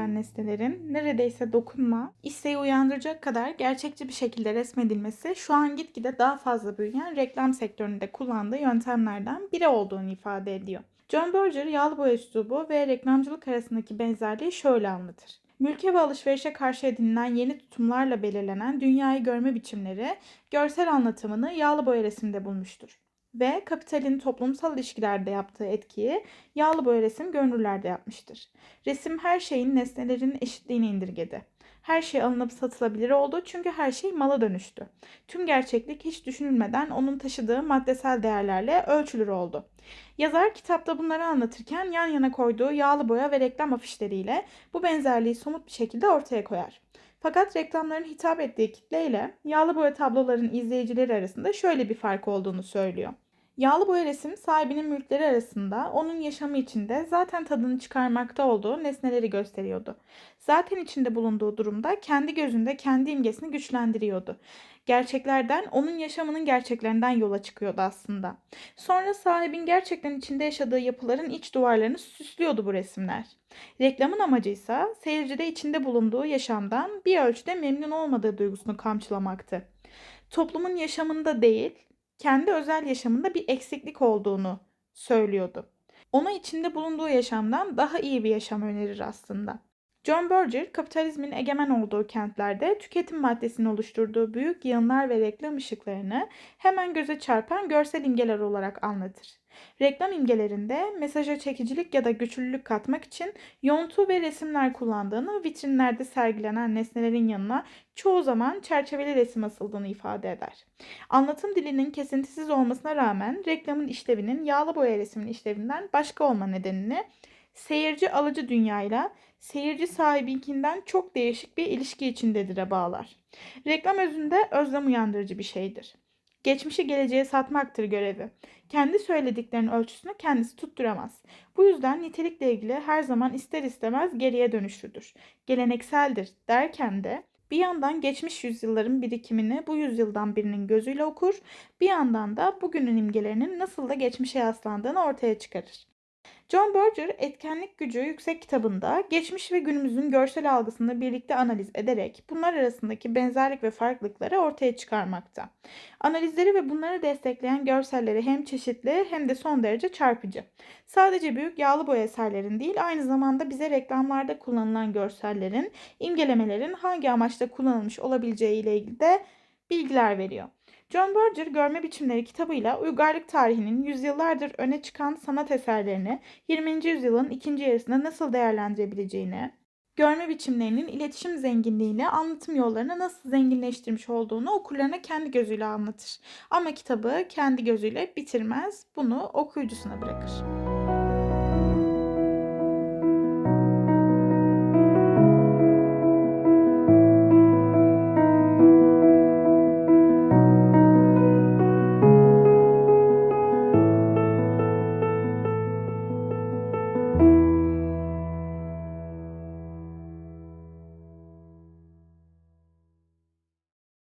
gösterilen nesnelerin neredeyse dokunma, isteği uyandıracak kadar gerçekçi bir şekilde resmedilmesi şu an gitgide daha fazla büyüyen reklam sektöründe kullandığı yöntemlerden biri olduğunu ifade ediyor. John Berger yağlı boya üslubu ve reklamcılık arasındaki benzerliği şöyle anlatır. Mülke ve alışverişe karşı edinilen yeni tutumlarla belirlenen dünyayı görme biçimleri görsel anlatımını yağlı boya resimde bulmuştur. Ve kapitalin toplumsal ilişkilerde yaptığı etkiyi yağlı boya resim görünürlerde yapmıştır. Resim her şeyin nesnelerin eşitliğini indirgedi. Her şey alınıp satılabilir oldu çünkü her şey mala dönüştü. Tüm gerçeklik hiç düşünülmeden onun taşıdığı maddesel değerlerle ölçülür oldu. Yazar kitapta bunları anlatırken yan yana koyduğu yağlı boya ve reklam afişleriyle bu benzerliği somut bir şekilde ortaya koyar. Fakat reklamların hitap ettiği kitleyle yağlı boya tabloların izleyicileri arasında şöyle bir fark olduğunu söylüyor. Yağlı boya resim sahibinin mülkleri arasında onun yaşamı içinde zaten tadını çıkarmakta olduğu nesneleri gösteriyordu. Zaten içinde bulunduğu durumda kendi gözünde kendi imgesini güçlendiriyordu. Gerçeklerden onun yaşamının gerçeklerinden yola çıkıyordu aslında. Sonra sahibin gerçekten içinde yaşadığı yapıların iç duvarlarını süslüyordu bu resimler. Reklamın amacıysa seyircide içinde bulunduğu yaşamdan bir ölçüde memnun olmadığı duygusunu kamçılamaktı. Toplumun yaşamında değil, kendi özel yaşamında bir eksiklik olduğunu söylüyordu. Ona içinde bulunduğu yaşamdan daha iyi bir yaşam önerir aslında. John Berger, kapitalizmin egemen olduğu kentlerde tüketim maddesini oluşturduğu büyük yığınlar ve reklam ışıklarını hemen göze çarpan görsel imgeler olarak anlatır. Reklam imgelerinde mesaja çekicilik ya da güçlülük katmak için yontu ve resimler kullandığını, vitrinlerde sergilenen nesnelerin yanına çoğu zaman çerçeveli resim asıldığını ifade eder. Anlatım dilinin kesintisiz olmasına rağmen reklamın işlevinin yağlı boya resmin işlevinden başka olma nedenini seyirci alıcı dünyayla seyirci sahibinkinden çok değişik bir ilişki içindedir'e bağlar. Reklam özünde özlem uyandırıcı bir şeydir. Geçmişi geleceğe satmaktır görevi. Kendi söylediklerinin ölçüsünü kendisi tutturamaz. Bu yüzden nitelikle ilgili her zaman ister istemez geriye dönüşlüdür. Gelenekseldir derken de bir yandan geçmiş yüzyılların birikimini bu yüzyıldan birinin gözüyle okur, bir yandan da bugünün imgelerinin nasıl da geçmişe yaslandığını ortaya çıkarır. John Berger etkenlik gücü yüksek kitabında geçmiş ve günümüzün görsel algısını birlikte analiz ederek bunlar arasındaki benzerlik ve farklılıkları ortaya çıkarmakta. Analizleri ve bunları destekleyen görselleri hem çeşitli hem de son derece çarpıcı. Sadece büyük yağlı boya eserlerin değil aynı zamanda bize reklamlarda kullanılan görsellerin, imgelemelerin hangi amaçla kullanılmış olabileceği ile ilgili de bilgiler veriyor. John Berger Görme Biçimleri kitabıyla uygarlık tarihinin yüzyıllardır öne çıkan sanat eserlerini 20. yüzyılın ikinci yarısında nasıl değerlendirebileceğini, görme biçimlerinin iletişim zenginliğiyle anlatım yollarını nasıl zenginleştirmiş olduğunu okurlarına kendi gözüyle anlatır. Ama kitabı kendi gözüyle bitirmez, bunu okuyucusuna bırakır.